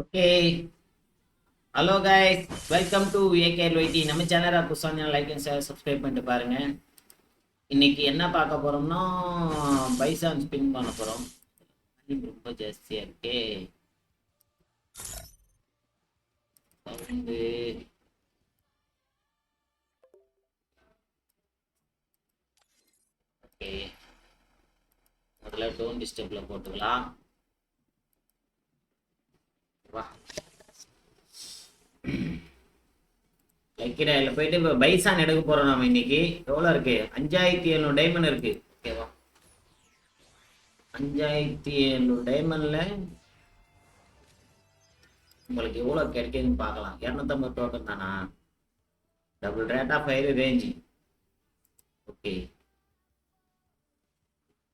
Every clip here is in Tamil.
Okay. Hello guys welcome to AKL YT நம்ம சேனலை புதுசாக லைக் அண்ட் ஷேர் சப்ஸ்கிரைப் பண்ணிட்டு பாருங்க. இன்னைக்கு என்ன பார்க்க போறோம்னா பைசான் ஸ்பின் பண்ண போறோம். ரொம்ப ஜாஸ்தியா இருக்கே. Sound okay. முதல்ல டோன் டிஸ்டர்ப்ல போட்டுக்கலாம். வா. லைக்கிடா போயிட்டு இப்போ பைசான் எடுக்க போறோம் நம்ம இன்னைக்கு. எவ்வளோ இருக்கு? அஞ்சாயிரத்தி எழுநூறு டைமண்ட் இருக்கு. ஓகேவா அஞ்சாயிரத்தி எழுநூறு டைமண்ட்ல உங்களுக்கு எவ்வளோ கிடைக்குதுன்னு பார்க்கலாம். இரநூத்தம்பது டோக்கன் தானா? Double rate of five range okay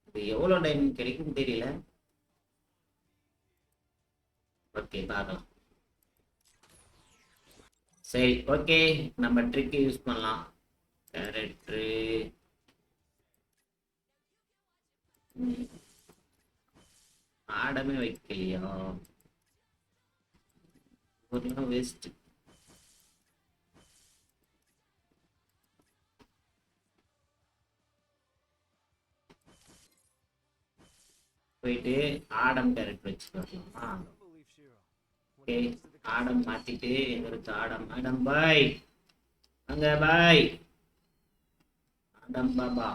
இது எவ்வளோ டைமண்ட் கிடைக்கும் தெரியல. ஓகே பார்க்கலாம். சரி ஓகே நம்ம ட்ரிக்கு யூஸ் பண்ணலாம். கேரக்டரு ஆடமே வைக்கலையா? ஒரு வேஸ்ட் போயிட்டு ஆடம் கேரக்டர் வச்சுக்கலாமா ஓகே ஆடம் மாத்திட்டு எங்களுக்கு ஆடம் ஆடம் பாய். அங்க பாய். ஆடம் பாபா.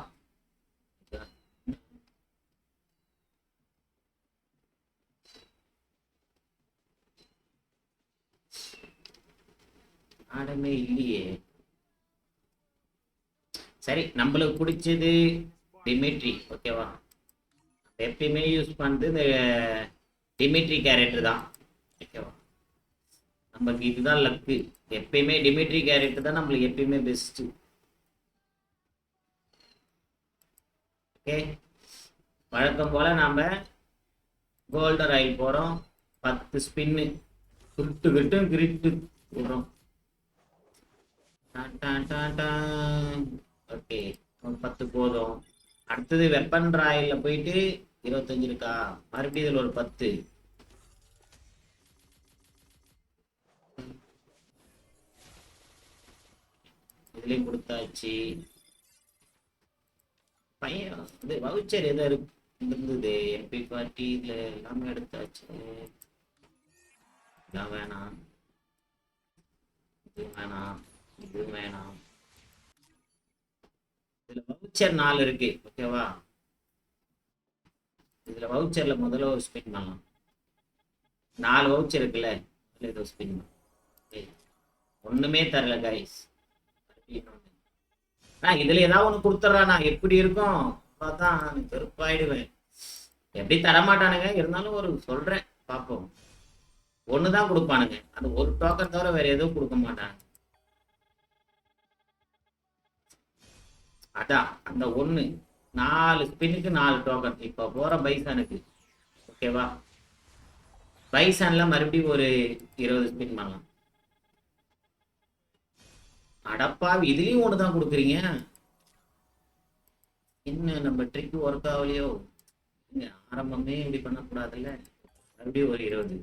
ஆடமே இல்லையே. சரி நம்மளுக்கு பிடிச்சது டிமிட்ரி ஓகேவா? எப்பயுமே யூஸ் பண்ணுறது இந்த டிமிட்ரி கேரக்டர் தான் ஓகேவா? நமக்கு இதுதான் லக்கு எப்பயுமே டிமிட்ரி கேரக்டர் தான் நம்மளுக்கு எப்பயுமே பெஸ்ட் ஓகே வழக்கம் போல நாம கோல்டர் ஆயில் போறோம். பத்து ஸ்பின்னு கிரிட்டு கிட்டு கிரிட்டு போடுறோம் ஓகே பத்து போதும். அடுத்தது வெப்பன் ராயில போயிட்டு இருபத்தஞ்சு இருக்கா? மறுபடியும் ஒரு பத்து. இதுலயும் கொடுத்தாச்சு. பையன் இது வவுச்சர் எதோ இருந்தது. எம்பி பார்ட்டி இதுல எல்லாமே எடுத்தாச்சு. இதெல்லாம் வேணாம். இது வேணாம். இது வேணாம். இதுல வவுச்சர் நாலு இருக்கு ஓகேவா இதுல வவுச்சர்ல முதல்ல ஒரு ஸ்பின் பண்ணலாம். நாலு வவுச்சர் இருக்குல்ல அதுல ஏதோ ஸ்பின் பண்ணலாம். ஒண்ணுமே தரல கைஸ் நான் இதுல ஏதாவது ஒண்ணு கொடுத்துட்றானா எப்படி இருக்கும்? பார்த்தா வெறுப்பாயிடுவேன். எப்படி தரமாட்டானுங்க? இருந்தாலும் ஒரு சொல்றேன் பார்ப்போம். ஒண்ணுதான் கொடுப்பானுங்க. அந்த ஒரு டோக்கன் தவிர வேற எதுவும் கொடுக்க மாட்டாங்க. அதான் அந்த ஒண்ணு. நாலு ஸ்பின்னுக்கு நாலு டோக்கன் இப்ப போற பைசானுக்கு. ஓகேவா பைசான்ல மறுபடியும் ஒரு இருபது ஸ்பின் பண்ணலாம். அடப்பா இதுலயும் ஒண்ணுதான் கொடுக்குறீங்க? என்ன நம்ம ட்ரிக் ஒர்க் ஆகலையோ? இங்க ஆரம்பமே இப்படி பண்ணக்கூடாதுல்ல? மறுபடியும் ஒரு இருபது.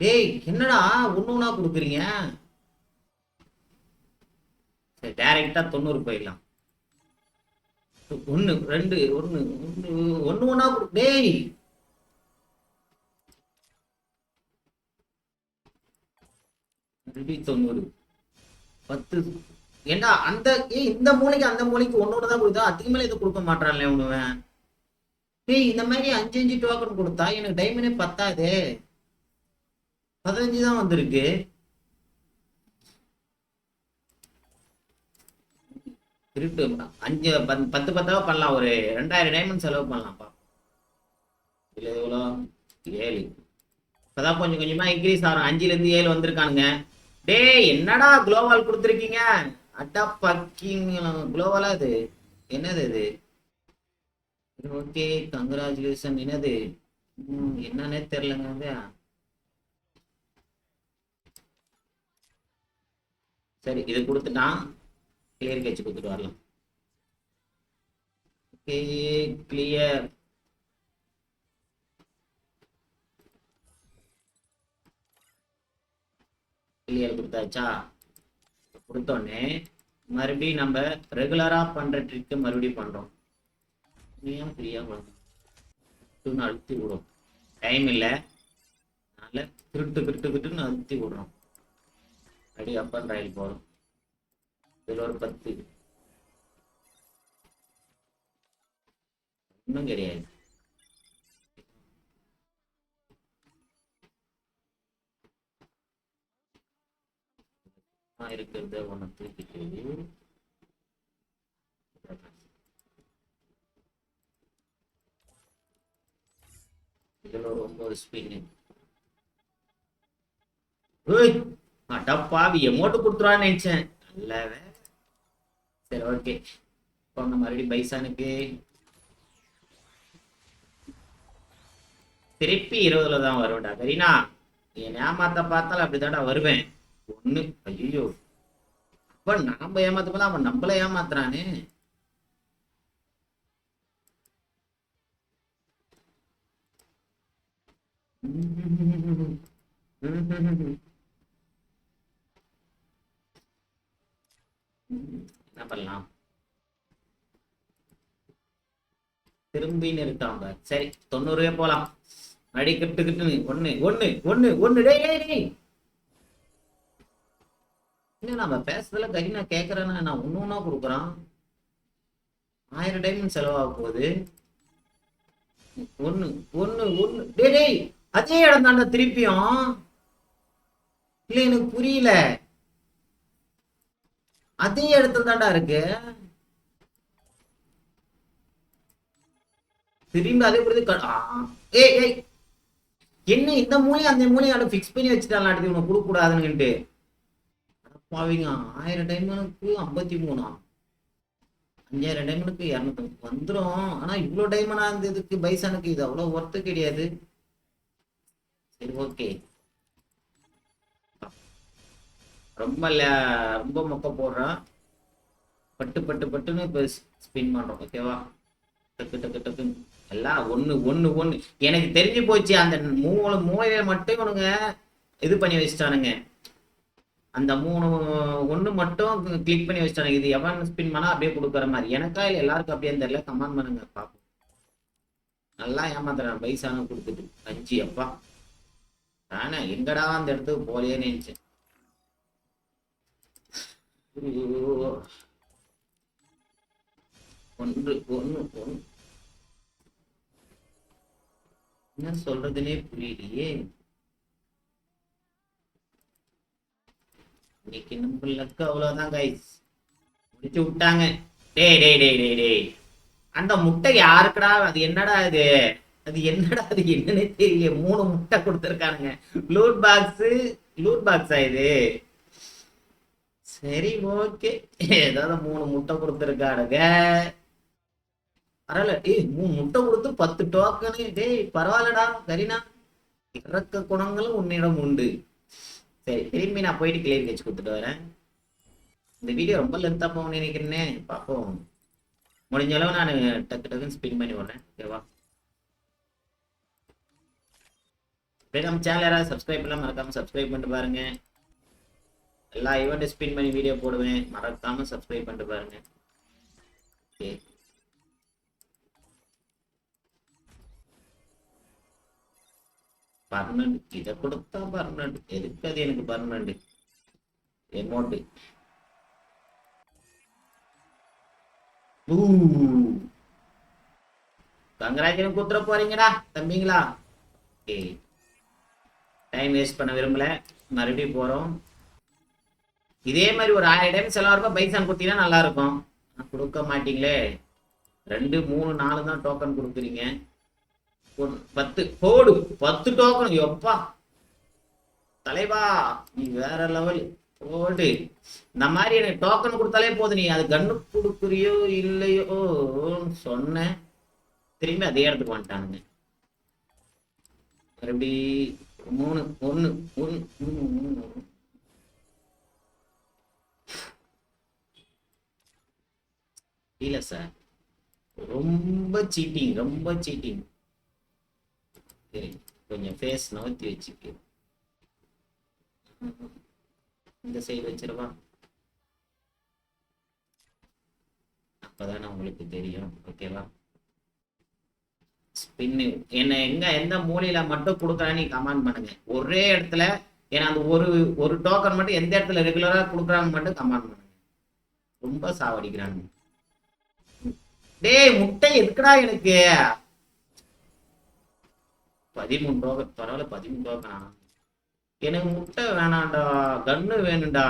டேய் என்னடா ஒண்ணு ஒன்றா கொடுக்குறீங்க? சரி டைரக்டா தொண்ணூறு போயிடலாம். ஒண்ணு ரெண்டு ஒண்ணு ஒண்ணு ஒண்ணு ஒன்றா கொடு டேய் ரெடி தொண்ணூறு. பத்து. ஏண்டா அந்த ஏ இந்த மூளைக்கு அந்த மூளைக்கு ஒன்னொன்னு தான் கொடுத்தா அதுக்கு மேல இது கொடுக்க மாட்டான்ல உணவன் டேய் இந்த மாதிரி அஞ்சு அஞ்சு டோக்கன் கொடுத்தா எனக்கு டைமண்டே பத்தாதே. பதினஞ்சு தான் வந்திருக்கு. திருட்டு. அஞ்சு பத்து பத்து பத்தாவா பண்ணலாம். ஒரு ரெண்டாயிரம் டைமண்ட் செலவு பண்ணலாம்ப்பா. இல்லை எவ்வளோ? ஏழு. இப்போதான் கொஞ்சம் கொஞ்சமா இன்க்ரீஸ் ஆகும். அஞ்சுல இருந்து ஏழு வந்திருக்கானுங்க. டேய் என்னடா குளோபல் கொடுத்துருக்கீங்க? அட்டா பக்கிங் குளோபலா இது? என்னது இது? ஓகே கங்க்ராச்சுலேஷன் என்னது? என்னன்னே தெரிலங்க அது சரி இது கொடுத்துட்டான் கிளியர் கட்சி கொடுத்துட்டு வரலாம். ஓகே கிளியர் கிளியர் கொடுத்தாச்சா? கொடுத்தோடனே மறுபடியும் நம்ம ரெகுலராக பண்ணுற ட்ரிக்கு மறுபடியும் பண்றோம். ஏன் ஃப்ரீயா பண்ணணும் அழுத்தி விடும். டைம் இல்லை. அதனால் திருட்டு திருட்டு திருட்டுன்னு அழுத்தி விடுறோம். அடி அப்பன் ரயில் போகிறோம் இதில் ஒரு பத்து. ஒன்றும் கிடையாது. இருக்கிறத ஒன்று தூக்கிட்டு இதுல ஒரு ஒன்பது ஸ்பின்னு அடப்பாவி எமௌண்ட் கொடுத்துருவான்னு நினைச்சேன். நல்ல சரி ஓகே இப்போ நம்ம மறுபடியும் பைசானுக்கு. திருப்பி இருபதுல தான் வருவேன்டா கரீனா என் ஏமாத்த பார்த்தாலும் அப்படிதான்டா வருவேன். ஒண்ணு ஐயோ அவன் நாம ஏமாத்த போல அவன் நம்மள ஏமாத்துறானே. என்ன பண்ணலாம்? திரும்பின்னு இருக்காங்க சரி தொண்ணூறுவே போலாம். அடி கிட்டு கிட்டு ஒண்ணு ஒண்ணு ஒண்ணு ஒண்ணு. டேய். டேய் நம்ம பேசுறதுல கரீனா கேட்கறேன்னா நான் ஒன்று ஒன்றா கொடுக்குறான். ஆயிரம் டைம் செலவாக போகுது. ஒன்று ஒன்று ஒன்று டேய் டேய் அதே இடம் தாண்டா திருப்பியும். இல்லை எனக்கு புரியல. அதே இடத்துல தாண்டா இருக்கு. திரும்பி அதே பொழுது ஏய் ஏய். என்ன இந்த மூலையும் அந்த மூலையும் ஃபிக்ஸ் பண்ணி வச்சுட்டாங்க அடுத்து உனக்கு கொடுக்க கூடாதுன்னுட்டு பாவிங்க. ஆயிரம் டைமனுக்கு ஐம்பத்தி மூணா? அஞ்சாயிரம் டைமனுக்கு இரநூத்தி வந்துடும் ஆனா இவ்வளோ டைமனா இருந்ததுக்கு பைசானுக்கு இது அவ்வளோ ஒர்த்து கிடையாது. சரி ஓகே ரொம்ப ரொம்ப மொக்க போடுறான். பட்டு பட்டு பட்டுன்னு இப்போ ஸ்பின் பண்றோம் ஓகேவா டக்கு டக்கு டக்குன்னு எல்லாம் ஒன்று ஒன்று ஒன்று எனக்கு தெரிஞ்சு போச்சு அந்த மூணு மூலையில மட்டும் இவனுங்க இது பண்ணி வச்சுட்டானுங்க. அந்த மூணு ஒண்ணு மட்டும் கிளிக் பண்ணி வச்சிட்டாங்க இது எவன் ஸ்பின் பண்ணா அப்படியே கொடுக்குற மாதிரி. எனக்கா இல்லை எல்லாருக்கும் அப்படியே தெரியல. கமெண்ட் பண்ணுங்க பாப்போம் நல்லா ஏமாத்துறான். பைசான கொடுத்துட்டு. அஞ்சு அப்பா. நானே எங்கடா அந்த இடத்துக்கு போலே நினைச்சேன். ஒன்று ஒன்று ஒன்று. என்ன சொல்றதுனே புரியலையே. இன்னைக்கு நம்ம லக்கு அவ்வளோதான் கைஸ் முடிச்சு விட்டாங்க. டேய் டேய் டேய் டேய் டேய். அந்த முட்டை யாருக்குடா? அது என்னடா இது? அது என்னடா அது என்னன்னே தெரியல மூணு முட்டை கொடுத்துருக்கானுங்க. லூட் பாக்ஸ் லூட் பாக்ஸா இது? சரி ஓகே ஏதாவது மூணு முட்டை கொடுத்துருக்கானுங்க. பரவாயில்ல. டேய் மூணு முட்டை கொடுத்து பத்து டோக்கனு டேய் பரவாயில்லடா. கரீனா இறக்க குணங்களும் உன்னிடம் உண்டு. சரி திரும்பி நான் போயிட்டு கிளியர் கட்சி கொடுத்துட்டு வரேன். இந்த வீடியோ ரொம்ப லென்த்தாக போகணும்னு நினைக்கிறேன்னே பார்ப்போம். முடிஞ்ச அளவு நான் டக்கு டக்குன்னு ஸ்பின் பண்ணி விடுறேன். ஓகேவா அப்படியே நம்ம சேனல் யாராவது சப்ஸ்கிரைப் பண்ணலாம் மறக்காமல் சப்ஸ்கிரைப் பண்ணிட்டு பாருங்க. எல்லா ஈவெண்ட்டும் ஸ்பின் பண்ணி வீடியோ போடுவேன். மறக்காமல் சப்ஸ்கிரைப் பண்ணிட்டு பாருங்க. ஓகே பர்மனண்ட் இதை கொடுத்தா பர்மனண்ட் எதுக்கு அது எனக்கு பர்மனண்ட் எமௌண்ட் கங்கராஜன் குத்துற போறீங்கடா தம்பிங்களா டைம் வேஸ்ட் பண்ண விரும்பல மறுபடியும் போறோம் இதே மாதிரி ஒரு ஆயிரம் டைம் செலவாயிருப்பா பைசான் கொடுத்தீங்கன்னா நல்லா இருக்கும் கொடுக்க மாட்டீங்களே ரெண்டு மூணு நாலு தான் டோக்கன் கொடுக்குறீங்க பத்து போடு. பத்து டோக்கன் எப்பா? தலைவா நீ வேற லெவல் போடு. இந்த மாதிரி எனக்கு டோக்கன் கொடுத்தாலே போதும். நீ அது கண்ணு கொடுக்குறியோ இல்லையோ சொன்னேன். திரும்பி அதே இடத்துக்கு வந்துட்டானுங்க. மறுபடி மூணு ஒண்ணு ஒன்று மூணு, மூணு. இல்ல சார். ரொம்ப சீட்டிங் ரொம்ப சீட்டிங் கொஞ்சம் ஃபேஸ் நகர்த்தி வச்சுக்கு இந்த சைடு வச்சிருவா அப்பதானே உங்களுக்கு தெரியும் ஓகேவா ஸ்பின்னு என்ன எங்க எந்த மூலையில மட்டும் கொடுக்குறான்னு நீ கமெண்ட் பண்ணுங்க. ஒரே இடத்துல ஏன்னா அந்த ஒரு ஒரு டோக்கன் மட்டும் எந்த இடத்துல ரெகுலரா கொடுக்குறாங்க மட்டும் கமெண்ட் பண்ணுங்க. ரொம்ப சாவடிக்கிறாங்க டேய் முட்டை எதுக்குடா எனக்கு? பதிமூணு ரூபா பரவாயில்ல பதிமூணு டோக்கனா எனக்கு முட்டை வேணாம்டா கன்னு வேணும்டா.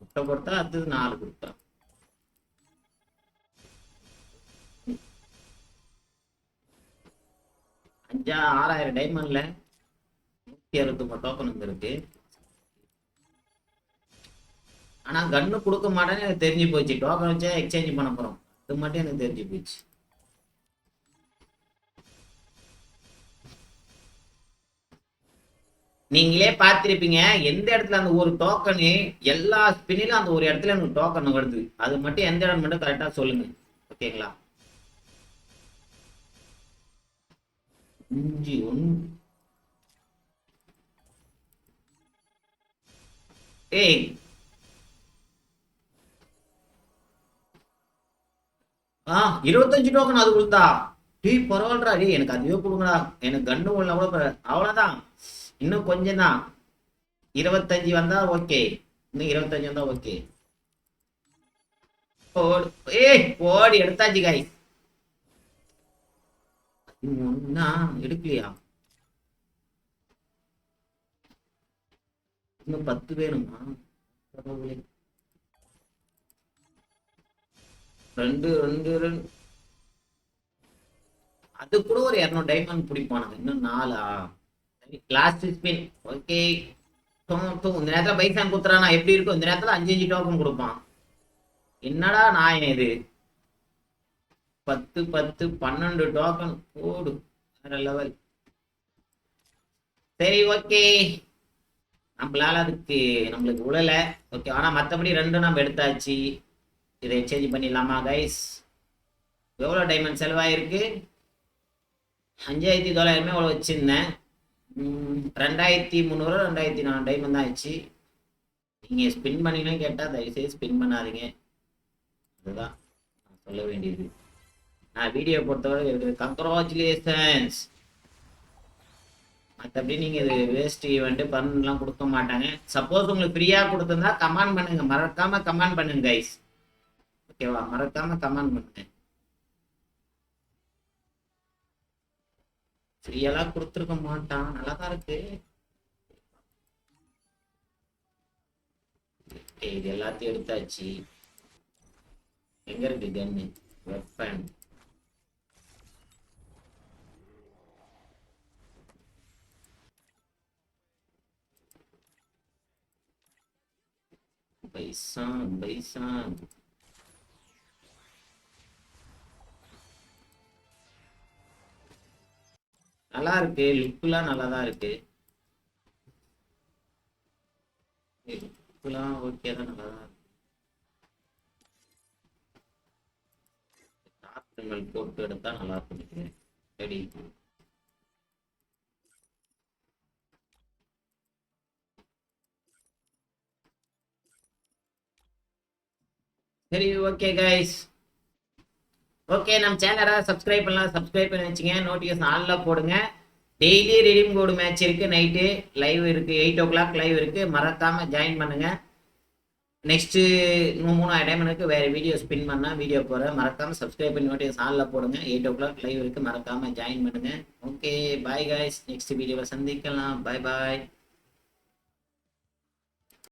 முட்டை கொடுத்தா அது நாலு கொடுத்தா. அஞ்சா ஆறாயிரம் டைமண்ட்ல நூத்தி அறுபத்தொம்பது டோக்கன் வந்துருக்கு ஆனா கன்னு கொடுக்க மாட்டேன்னு தெரிஞ்சு போச்சு. டோக்கன் வச்சா எக்ஸ்சேஞ்ச் பண்ண போறோம். அது மட்டும் எனக்கு தெரிஞ்சு போச்சு நீங்களே பார்த்திருப்பீங்க எந்த இடத்துல அந்த ஒரு டோக்கனு எல்லா ஸ்பின்னிலும் அந்த ஒரு இடத்துல எனக்கு டோக்கன் வருது. அது மட்டும் எந்த இடம் மட்டும் கரெக்டா சொல்லுங்க. ஓகேங்களா அஞ்சு ஒன்று. ஏய் ஆ இருபத்தஞ்சு டோக்கன் அது கொடுத்தா. டீ பரவாயில்லடா டீ எனக்கு அதுவே கொடுங்கடா. எனக்கு கண்ணு உள்ள கூட அவ்வளோதான் அவ்வளவுதான். இன்னும் கொஞ்சம் தான் இருபத்தஞ்சு வந்தா ஓகே இன்னும் இருபத்தஞ்சு வந்தா ஓகே ஏ ஏய் ஓடி எடுத்தாச்சு காய் ஒன்னா எடுக்கலையா? இன்னும் பத்து வேணுமா? ரெண்டு ரெண்டு ரெண்டு அது கூட ஒரு இரநூறு டைமண்ட் பிடிப்பானுங்க. இன்னும் நாலா? கிளாஸ் ஸ்பின் ஓகே இந்த நேரத்துல பைசான் குத்துறானா. எப்படி இருக்கும் இந்த நேரத்துல அஞ்சு அஞ்சு டோக்கன் கொடுப்பான். என்னடா நான் இது? பத்து பத்து பன்னெண்டு டோக்கன் போடு. வேற லெவல் சரி ஓகே நம்மளால அதுக்கு நம்மளுக்கு உழல. ஓகே ஆனா மத்தபடி ரெண்டும் நம்ம எடுத்தாச்சு. இதை எக்ஸ்சேஞ்ச் பண்ணிடலாமா கைஸ் எவ்வளோ டைமண்ட் செலவாயிருக்கு அஞ்சாயிரத்தி தொள்ளாயிரமே அவ்வளோ வச்சுருந்தேன். ரெண்டாயிரத்தி முந்நூறு ரெண்டாயிரத்தி நாலு டைமண்ட் தான் ஆச்சு நீங்கள் ஸ்பின் பண்ணீங்கன்னு கேட்டால் தயவுசெய்து ஸ்பின் பண்ணாதீங்க. அதுதான் நான் சொல்ல வேண்டியது. நான் வீடியோ பொறுத்தவரை இருக்குது கங்க்ராச்சுலேஷன்ஸ் மற்றபடி நீங்கள் இது வேஸ்ட் ஈவெண்ட்டு பண்ணலாம் கொடுக்க மாட்டாங்க. சப்போஸ் உங்களுக்கு ஃப்ரீயாக கொடுத்துருந்தா கமெண்ட் பண்ணுங்கள் மறக்காமல் கமெண்ட் பண்ணுங்க கைஸ் ஓகேவா? மறக்காம கமெண்ட் பண்ணுங்க. ஃப்ரீயெல்லாம் கொடுத்துருக்க மாட்டான். நல்லா தான் இருக்கு இது எல்லாத்தையும் எடுத்தாச்சு. எங்க இருக்கு கன்னு? வெப்பன். Bison bison. நல்லா இருக்கு. லுக்லாம் நல்லா தான் இருக்கு. லுக்லாம் ஓகே தான் நல்லா தான் இருக்கு. போட்டு எடுத்தா நல்லா இருக்கும் ரெடி சரி ஓகே கைஸ் ஓகே நம்ம சேனலை சப்ஸ்கிரைப் பண்ணலாம். சப்ஸ்கிரைப் பண்ணி வச்சுங்க நோட்டிஃபிகேஷன் ஆனில் போடுங்க. டெய்லி ரெடீம் கோடு மேட்ச் இருக்கு. நைட்டு லைவ் இருக்குது எயிட் ஓ கிளாக் லைவ் இருக்குது மறக்காமல் ஜாயின் பண்ணுங்கள் நெக்ஸ்ட்டு மூணாயிரம் டைம் இருக்கு. வேறு வீடியோ ஸ்பின் பண்ணால் வீடியோ போகிறேன் மறக்காமல் சப்ஸ்கிரைப் பண்ணி நோட்டிஃபிகேஷன் ஆனில் போடுங்க. எயிட் ஓ கிளாக் லைவ் இருக்குது மறக்காமல் ஜாயின் பண்ணுங்கள் ஓகே பாய் காய்ஸ் நெக்ஸ்ட் வீடியோவை சந்திக்கலாம். பாய் பாய்